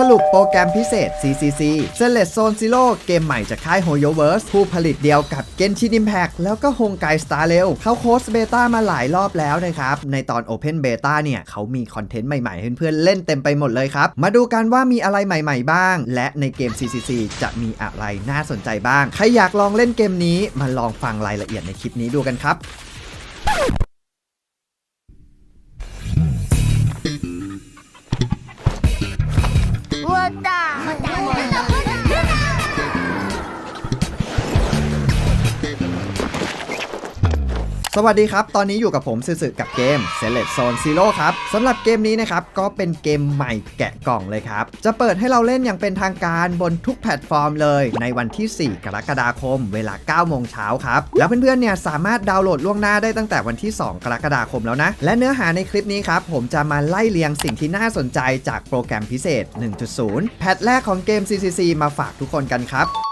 สรุปโปรแกรมพิเศษ CCC s e l e t Zone Zero เกมใหม่จากค่าย HoYoverse ผู้ผลิตเดียวกับ Genshin Impact แล้วก็ Honkai Star Rail เขาโค้ชเบต้ามาหลายรอบแล้วนะครับ ในตอน Open Beta เนี่ยเขามีคอนเทนต์ใหม่ๆให้เพื่อนๆเล่นเต็มไปหมดเลยครับ มาดูกันว่ามีอะไรใหม่ๆบ้าง และในเกม CCC จะมีอะไรน่าสนใจบ้าง ใครอยากลองเล่นเกมนี้มาลองฟังรายละเอียดในคลิปนี้ดูกันครับ สวัสดีครับ ตอนนี้อยู่กับผมซื่อๆกับเกม Select Zone Zero ครับสำหรับเกมนี้นะครับ ก็เป็นเกมใหม่แกะกล่องเลยครับ จะเปิดให้เราเล่นอย่างเป็นทางการบนทุกแพลตฟอร์มเลย ในวันที่ 4 กรกฎาคม เวลา 9 โมงเช้าครับ แล้วเพื่อนๆ เนี่ยสามารถดาวน์โหลดล่วงหน้าได้ตั้งแต่วันที่ 2 กรกฎาคมแล้วนะ และเนื้อหาในคลิปนี้ครับ ผมจะมาไล่เรียงสิ่งที่น่าสนใจจากโปรแกรมพิเศษ 1.0 แพทแรกของเกม CCC มาฝากทุกคนกันครับ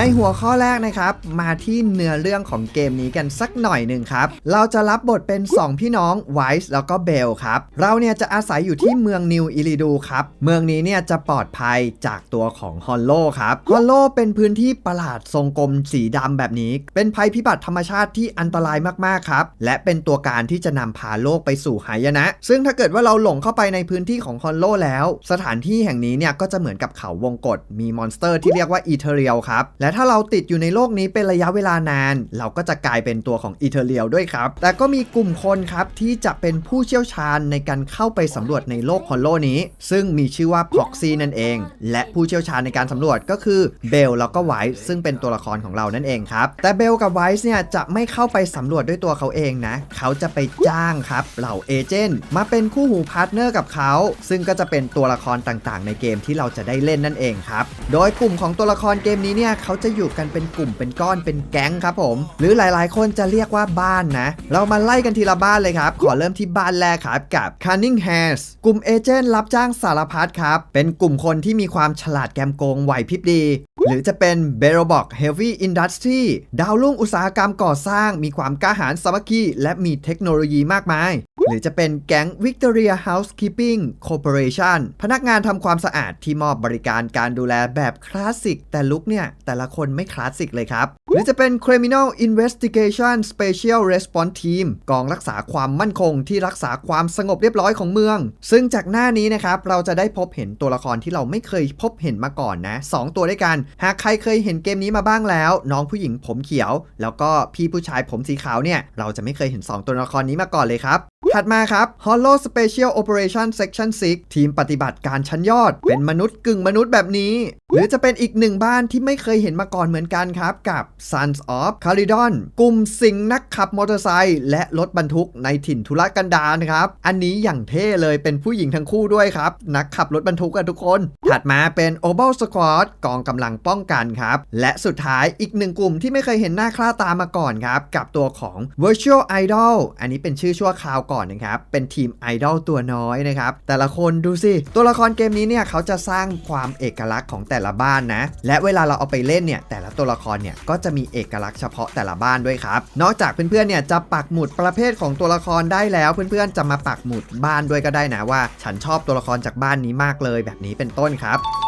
ในหัวข้อแรกนะครับ มาที่เนื้อเรื่องของเกมนี้กันสักหน่อยหนึ่งครับ เราจะรับบทเป็น 2 พี่น้องไวส์แล้วก็เบลครับ เราเนี่ยจะอาศัยอยู่ที่เมืองนิวอิริดูครับ เมืองนี้เนี่ยจะปลอดภัยจากตัวของฮอลโลครับ ฮอลโลเป็นพื้นที่ประหลาดทรงกลมสีดำแบบนี้ เป็นภัยพิบัติธรรมชาติที่อันตรายมากๆครับ และเป็นตัวการที่จะนำพาโลกไปสู่หายนะ ซึ่งถ้าเกิดว่าเราหลงเข้าไปในพื้นที่ของฮอลโลแล้ว สถานที่แห่งนี้เนี่ยก็จะเหมือนกับเขาวงกฏมีมอนสเตอร์ที่เรียกว่าอีเทเรียลครับและถ้าเราติดอยู่ในโลกนี้เป็นระยะเวลานาน เราก็จะกลายเป็นตัวของอีเทเรียลด้วยครับ แต่ก็มีกลุ่มคนครับที่จะเป็นผู้เชี่ยวชาญในการเข้าไปสำรวจในโลกฮอลโลนี้ ซึ่งมีชื่อว่าพ็อกซี่นั่นเอง และผู้เชี่ยวชาญในการสำรวจก็คือเบลแล้วก็ไวส์ซึ่งเป็นตัวละครของเรานั่นเองครับ แต่เบลกับไวส์เนี่ยจะไม่เข้าไปสำรวจด้วยตัวเขาเองนะ เขาจะไปจ้างครับเหล่าเอเจนต์มาเป็นคู่หูพาร์ทเนอร์กับเขา ซึ่งก็จะเป็นตัวละครต่างๆ ในเกมที่เราจะได้เล่นนั่นเองครับ โดยกลุ่มของตัวละครเกมนี้เนี่ยเขาจะอยู่กันเป็นกลุ่มเป็นก้อนเป็นแก๊งครับผม หรือหลายๆ คนจะเรียกว่าบ้านนะ เรามาไล่กันทีละบ้านเลยครับ ขอเริ่มที่บ้านแรกครับกับ Cunning Hands กลุ่มเอเจนต์รับจ้างสารพัดครับ เป็นกลุ่มคนที่มีความฉลาดแกมโกงไหวพริบดี หรือจะเป็น b e r o b o k Heavy Industry ดาวรุ่งอุตสาหกรรมก่อสร้าง มีความกล้าหาญสามัคคีและมีเทคโนโลยีมากมาย หรือจะเป็นแก๊ง Victoria Housekeeping Corporation พนักงานทำความสะอาดที่มอบบริการการดูแลแบบคลาสสิก แต่ลุกเนี่ย แต่ละคนไม่คลาสสิกเลยครับ หรือจะเป็น Criminal Investigation Special Response Team กองรักษาความมั่นคงที่รักษาความสงบเรียบร้อยของเมือง ซึ่งจากหน้านี้นะครับเราจะได้พบเห็นตัวละครที่เราไม่เคยพบเห็นมาก่อนนะสองตัวด้วยกัน หากใครเคยเห็นเกมนี้มาบ้างแล้ว น้องผู้หญิงผมเขียว แล้วก็พี่ผู้ชายผมสีขาวเนี่ย เราจะไม่เคยเห็น 2 ตัวละครนี้มาก่อนเลยครับ ถัดมาครับ Hollow Special Operation Section 6 ทีมปฏิบัติการชั้นยอด เป็นมนุษย์กึ่งมนุษย์แบบนี้ หรือจะเป็นอีกหนึ่งบ้านที่ไม่เคยเห็นมาก่อนเหมือนกันครับ กับ Sons of Calydon กลุ่มสิงห์นักขับมอเตอร์ไซค์และรถบรรทุกในถิ่นทุรกันดารครับ อันนี้อย่างเท่เลยเป็นผู้หญิงทั้งคู่ด้วยครับ นักขับรถบรรทุกกันทุกคน ถัดมาเป็น o b a l Squad กองกำลังป้องกันครับ และสุดท้ายอีกหนึ่งกลุ่มที่ไม่เคยเห็นหน้าค่าตามาก่อนครับกับตัวของ Virtual Idol อันนี้เป็นชื่อชั่วคราวก่อนนะครับ เป็นทีมไอดอลตัวน้อยนะครับ แต่ละคนดูสิ ตัวละครเกมนี้เนี่ยเขาจะสร้างความเอกลักษณ์ของแต่ละบ้านนะ และเวลาเราเอาไปเล่นเนี่ย แต่ละตัวละครเนี่ยก็จะมีเอกลักษณ์เฉพาะแต่ละบ้านด้วยครับ นอกจากเพื่อนๆเนี่ยจะปักหมุดประเภทของตัวละครได้แล้ว เพื่อนๆจะมาปักหมุดบ้านด้วยก็ได้นะว่า ฉันชอบตัวละครจากบ้านนี้มากเลยแบบนี้เป็นต้นครับ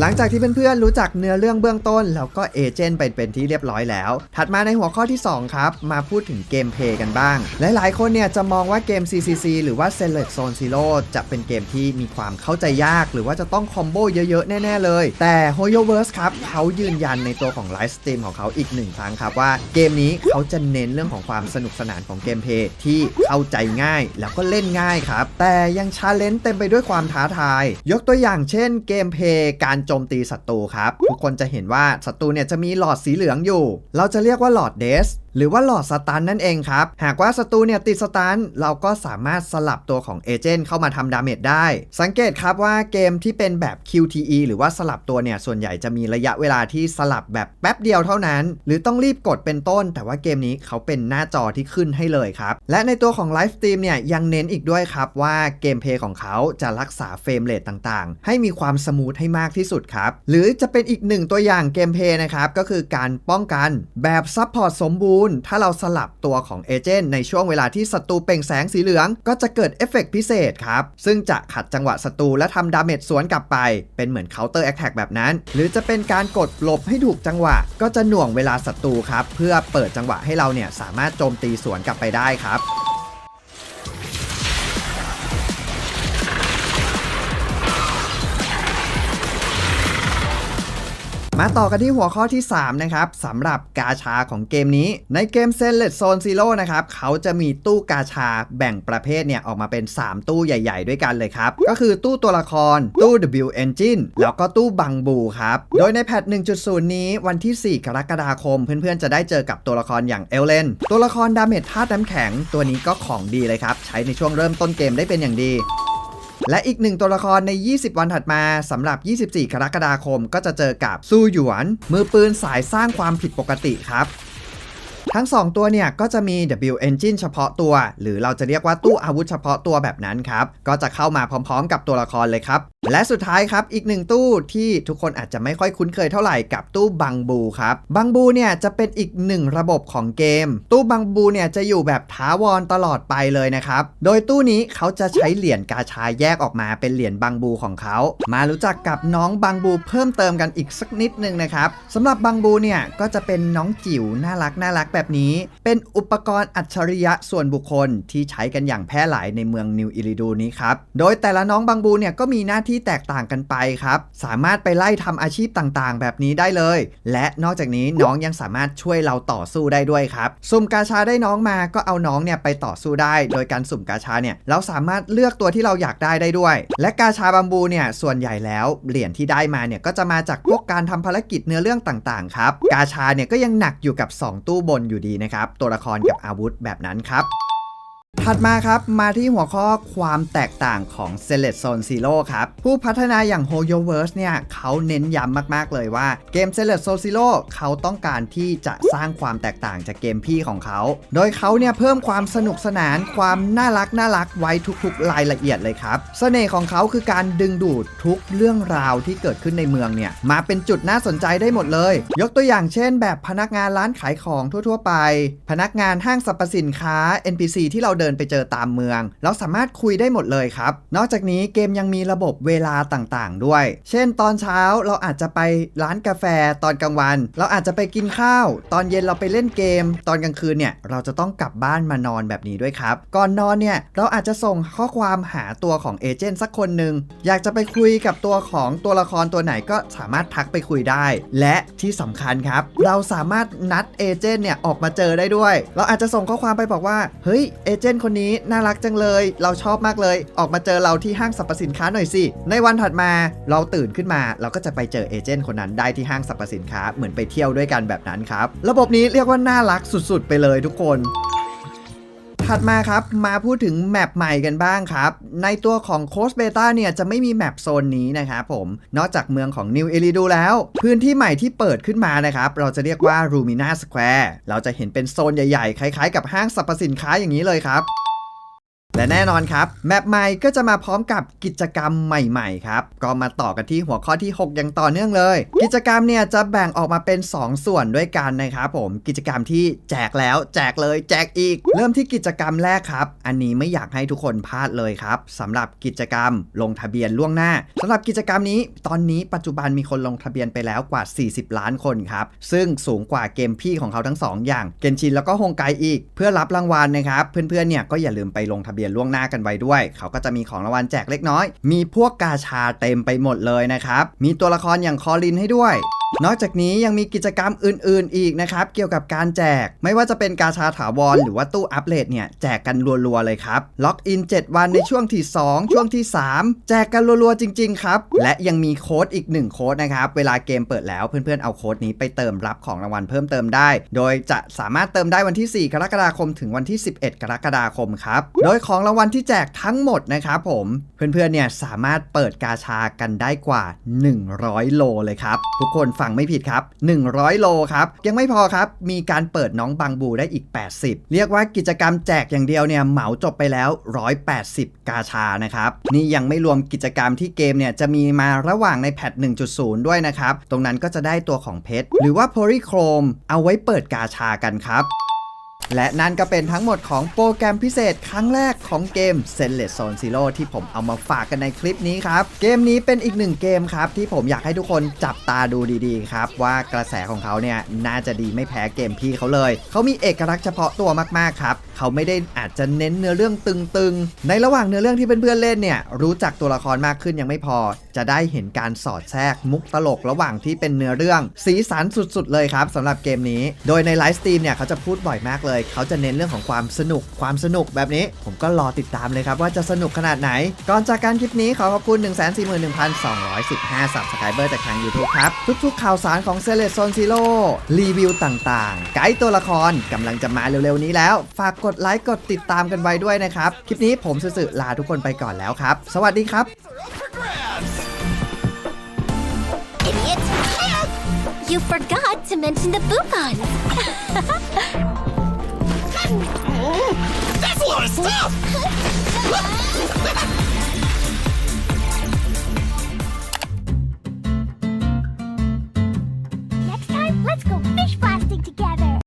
หลังจากที่เพื่อนๆรู้จักเนื้อเรื่องเบื้องต้น แล้วก็เอเจนต์ไปเป็นที่เรียบร้อยแล้ว ถัดมาในหัวข้อที่ 2 ครับ มาพูดถึงเกมเพย์กันบ้าง หลายๆ คนเนี่ยจะมองว่าเกม CCC หรือว่า Select Zone Zero จะเป็นเกมที่มีความเข้าใจยาก หรือว่าจะต้องคอมโบเยอะๆ แน่ๆ เลย แต่ HoYoverse ครับเขายืนยันในตัวของไลฟ์สตรีมของเขาอีกหนึ่งครั้งครับว่าเกมนี้เขาจะเน้นเรื่องของความสนุกสนานของเกมเพย์ที่เข้าใจง่ายแล้วก็เล่นง่ายครับแต่ยังชาเลนจ์เต็มไปด้วยความท้าทาย ยกตัวอย่างเช่นเกมเพย์การโจมตีศัตรูครับ ทุกคนจะเห็นว่าศัตรูเนี่ยจะมีหลอดสีเหลืองอยู่ เราจะเรียกว่าหลอดเดส หรือว่าหลอดสตันนั่นเองครับ หากว่าศัตรูเนี่ยติดสตันเราก็สามารถสลับตัวของเอเจนต์เข้ามาทำดาเมจได้ สังเกตครับว่าเกมที่เป็นแบบ QTE หรือว่าสลับตัวเนี่ยส่วนใหญ่จะมีระยะเวลาที่สลับแบบแป๊บเดียวเท่านั้น หรือต้องรีบกดเป็นต้น แต่ว่าเกมนี้เขาเป็นหน้าจอที่ขึ้นให้เลยครับ และในตัวของไลฟ์สตรีมเนี่ยยังเน้นอีกด้วยครับว่าเกมเพย์ของเขาจะรักษาเฟรมเรทต่างๆ ให้มีความสมูทให้มากที่สุดครับ หรือจะเป็นอีกหนึ่งตัวอย่างเกมเพย์นะครับก็คือการป้องกันแบบซับพอร์ตสมบูรณ์ถ้าเราสลับตัวของเอเจนต์ในช่วงเวลาที่ศัตรูเปล่งแสงสีเหลือง ก็จะเกิดเอฟเฟกต์พิเศษครับ ซึ่งจะขัดจังหวะศัตรูและทำดาเมจสวนกลับไป เป็นเหมือนคัลเตอร์แอคแท็กแบบนั้น หรือจะเป็นการกดหลบให้ถูกจังหวะ ก็จะหน่วงเวลาศัตรูครับ เพื่อเปิดจังหวะให้เราเนี่ยสามารถโจมตีสวนกลับไปได้ครับ มาต่อกันที่หัวข้อที่ 3 นะครับสำหรับกาชาของเกมนี้ ในเกม s e l e t Zone Zero นะครับเขาจะมีตู้กาชาแบ่งประเภทเนี่ยออกมาเป็น 3 ตู้ใหญ่ ๆ ด้วยกันเลยครับ ก็คือตู้ตัวละคร ตู้ W Engine แล้วก็ตู้บังบูครับ โดยในแพท 1.0 นี้วันที่ 4 กรกฎาคม เพื่อนๆ จะได้เจอกับตัวละครอย่างเอลเลนตัวละครดาเมจธาตุน้ำแข็ง ตัวนี้ก็ของดีเลยครับ ใช้ในช่วงเริ่มต้นเกมได้เป็นอย่างดี และอีกหนึ่งตัวละครใน 20 วันถัดมาสำหรับ 24 กรกฎาคม ก็จะเจอกับซูหยวน มือปืนสายสร้างความผิดปกติครับ ทั้ง 2 ตัวเนี่ยก็จะมี W Engine เฉพาะตัว หรือเราจะเรียกว่าตู้อาวุธเฉพาะตัวแบบนั้นครับ ก็จะเข้ามาพร้อมๆ กับตัวละครเลยครับ และสุดท้ายครับ อีกหนึ่งตู้ที่ทุกคนอาจจะไม่ค่อยคุ้นเคยเท่าไหร่กับตู้บังบูครับ บังบูเนี่ยจะเป็นอีกหนึ่งระบบของเกม ตู้บังบูเนี่ยจะอยู่แบบถาวรตลอดไปเลยนะครับ โดยตู้นี้เขาจะใช้เหรียญกาชาแยกออกมาเป็นเหรียญบังบูของเขา มารู้จักกับน้องบังบูเพิ่มเติมกันอีกสักนิดนึงนะครับสำหรับบังบูเนี่ยก็จะเป็นน้องจิ๋วน่ารักน่ารักแบบนี้ เป็นอุปกรณ์อัจฉริยะส่วนบุคคลที่ใช้กันอย่างแพร่หลายในเมืองนิวอิริดูนี้ครับ โดยแต่ละน้องบังบูเนี่ยก็มีหน้าที่แตกต่างกันไปครับ สามารถไปไล่ทำอาชีพต่างๆ แบบนี้ได้เลย และนอกจากนี้น้องยังสามารถช่วยเราต่อสู้ได้ด้วยครับสุ่มกาชาได้น้องมาก็เอาน้องเนี่ยไปต่อสู้ได้ โดยการสุ่มกาชาเนี่ยเราสามารถเลือกตัวที่เราอยากได้ได้ด้วย และกาชาบัมบูเนี่ยส่วนใหญ่แล้วเหรียญที่ได้มาเนี่ยก็จะมาจากพวกการทำภารกิจเนื้อเรื่องต่างๆครับกาชาเนี่ยก็ยังหนักอยู่กับ 2 ตู้บนอยู่ดีนะครับ ตัวละครกับอาวุธแบบนั้นครับ ถัดมาครับมาที่หัวข้อความแตกต่างของ s e l e t Zone Zero ครับ ผู้พัฒนาอย่าง HoYoverse เนี่ยเขาเน้นย้ำมาก ๆ เลยว่าเกม s e l e t Zone Zero เขาต้องการที่จะสร้างความแตกต่างจากเกมพี่ของเขา โดยเขาเนี่ยเพิ่มความสนุกสนานความน่ารักน่ารักไว้ทุกๆ รายละเอียดเลยครับเสน่ห์ของเขาคือการดึงดูดทุกเรื่องราวที่เกิดขึ้นในเมืองเนี่ยมาเป็นจุดน่าสนใจได้หมดเลย ยกตัวอย่างเช่น แบบพนักงานร้านขายของทั่ว ๆ ไป พนักงานห้างสรรพสินค้า NPC ที่เราเดินไปเจอตามเมืองเราสามารถคุยได้หมดเลยครับ นอกจากนี้เกมยังมีระบบเวลาต่างๆ ด้วย เช่น ตอนเช้าเราอาจจะไปร้านกาแฟตอนกลางวัน เราอาจจะไปกินข้าว ตอนเย็นเราไปเล่นเกม ตอนกลางคืนเนี่ยเราจะต้องกลับบ้านมานอนแบบนี้ด้วยครับ ก่อนนอนเนี่ยเราอาจจะส่งข้อความหาตัวของเอเจนต์สักคนหนึ่งอยากจะไปคุยกับตัวของตัวละครตัวไหนก็สามารถทักไปคุยได้ และที่สำคัญครับ เราสามารถนัดเอเจนต์เนี่ยออกมาเจอได้ด้วย เราอาจจะส่งข้อความไปบอกว่าเฮ้ยเอเจนต์คนนี้น่ารักจังเลย เราชอบมากเลย ออกมาเจอเราที่ห้างสรรพสินค้าหน่อยสิ ในวันถัดมาเราตื่นขึ้นมา เราก็จะไปเจอเอเจนต์คนนั้นได้ที่ห้างสรรพสินค้าเหมือนไปเที่ยวด้วยกันแบบนั้นครับ ระบบนี้เรียกว่าน่ารักสุดๆ ไปเลยทุกคนถัดมาครับ มาพูดถึงแมปใหม่กันบ้างครับ ในตัวของโคสเบต้าเนี่ยจะไม่มีแมปโซนนี้นะครับผม นอกจากเมืองของนิวเอลิดูแล้ว พื้นที่ใหม่ที่เปิดขึ้นมานะครับ เราจะเรียกว่า Rumina Square เราจะเห็นเป็นโซนใหญ่ๆ คล้ายๆ กับห้างสรรพสินค้าอย่างนี้เลยครับ และแน่นอนครับ แมปใหม่ก็จะมาพร้อมกับกิจกรรมใหม่ๆครับ ก็มาต่อกันที่หัวข้อที่ 6 อย่างต่อเนื่องเลย กิจกรรมเนี่ยจะแบ่งออกมาเป็น 2 ส่วนด้วยกันนะครับผมกิจกรรมที่แจกแล้ว แจกเลย แจกอีก เริ่มที่กิจกรรมแรกครับ อันนี้ไม่อยากให้ทุกคนพลาดเลยครับสำหรับกิจกรรมลงทะเบียนล่วงหน้าสำหรับกิจกรรมนี้ตอนนี้ปัจจุบันมีคนลงทะเบียนไปแล้วกว่า 40 ล้านคนครับซึ่งสูงกว่าเกมพี่ของเขาทั้งสองอย่างเกนชินแล้วก็ฮงไกอีก เพื่อรับรางวัลนะครับเพื่อนๆเนี่ยก็อย่าลืมไปลงทะเบียนล่วงหน้ากันไว้ด้วย เขาก็จะมีของรางวัลแจกเล็กน้อย มีพวกกาชาเต็มไปหมดเลยนะครับ มีตัวละครอย่างคอลินให้ด้วย นอกจากนี้ยังมีกิจกรรมอื่น ๆ อีกนะครับ เกี่ยวกับการแจก ไม่ว่าจะเป็นกาชาถาวรหรือว่าตู้อัปเดตเนี่ย แจกกันรัว ๆ เลยครับ ล็อกอิน 7 วันในช่วงที่ 2 ช่วงที่ 3 แจกกันรัว ๆ จริง ๆ ครับ และยังมีโค้ดอีก 1 โค้ดนะครับ เวลาเกมเปิดแล้วเพื่อน ๆ เอาโค้ดนี้ไปเติมรับของรางวัลเพิ่มเติมได้ โดยจะสามารถเติมได้วันที่ 4 กรกฎาคม ถึงวันที่ 11 กรกฎาคมครับ โดยของรางวัลที่แจกทั้งหมดนะครับผม เพื่อนๆ เนี่ยสามารถเปิดกาชากันได้กว่า 100 โลเลยครับทุกคนฟังไม่ผิดครับ 100 โลครับ ยังไม่พอครับ มีการเปิดน้องบางบูได้อีก 80 เรียกว่ากิจกรรมแจกอย่างเดียวเนี่ยเหมาจบไปแล้ว 180 กาชานะครับ นี่ยังไม่รวมกิจกรรมที่เกมเนี่ยจะมีมาระหว่างในแพท1.0 ด้วยนะครับ ตรงนั้นก็จะได้ตัวของเพชรหรือว่าโพลีโครมเอาไว้เปิดกาชากันครับ และนั่นก็เป็นทั้งหมดของโปรแกรมพิเศษครั้งแรกของเกม s e n l e s Zone Zero ที่ผมเอามาฝากกันในคลิปนี้ครับ เกมนี้เป็นอีกหนึ่งเกมครับ ที่ผมอยากให้ทุกคนจับตาดูดีๆครับ ว่ากระแสของเขาเนี่ยน่าจะดีไม่แพ้เกมพี่เขาเลย เขามีเอกลักษณ์เฉพาะตัวมากๆครับ เขาไม่ได้อาจจะเน้นเนื้อเรื่องตึงๆ ในระหว่างเนื้อเรื่องที่เพื่อนๆเล่นเนี่ยรู้จักตัวละครมากขึ้นยังไม่พอ จะได้เห็นการสอดแทรกมุกตลกระหว่างที่เป็นเนื้อเรื่อง สีสันสุดๆ เลยครับสำหรับเกมนี้ โดยในไลฟ์สตรีมเนี่ยเขาจะพูดบ่อยมากเลยเขาจะเน้นเรื่องของความสนุกความสนุกแบบนี้ ผมก็รอติดตามเลยครับว่าจะสนุกขนาดไหน ก่อนจากการคลิปนี้ขอขอบคุณ 141,215 subscriber จากทาง YouTube ครับ ทุกๆ ข่าวสารของ c e l e s Zone Zero รีวิวต่างๆ ไกด์ตัวละครกำลังจะมาเร็วๆนี้แล้ว ฝากกดไลค์กดติดตามกันไว้ด้วยนะครับ คลิปนี้ผมสื่อลาทุกคนไปก่อนแล้วครับ สวัสดีครับ You forgot to mention the Bukons! That's a lot of stuff!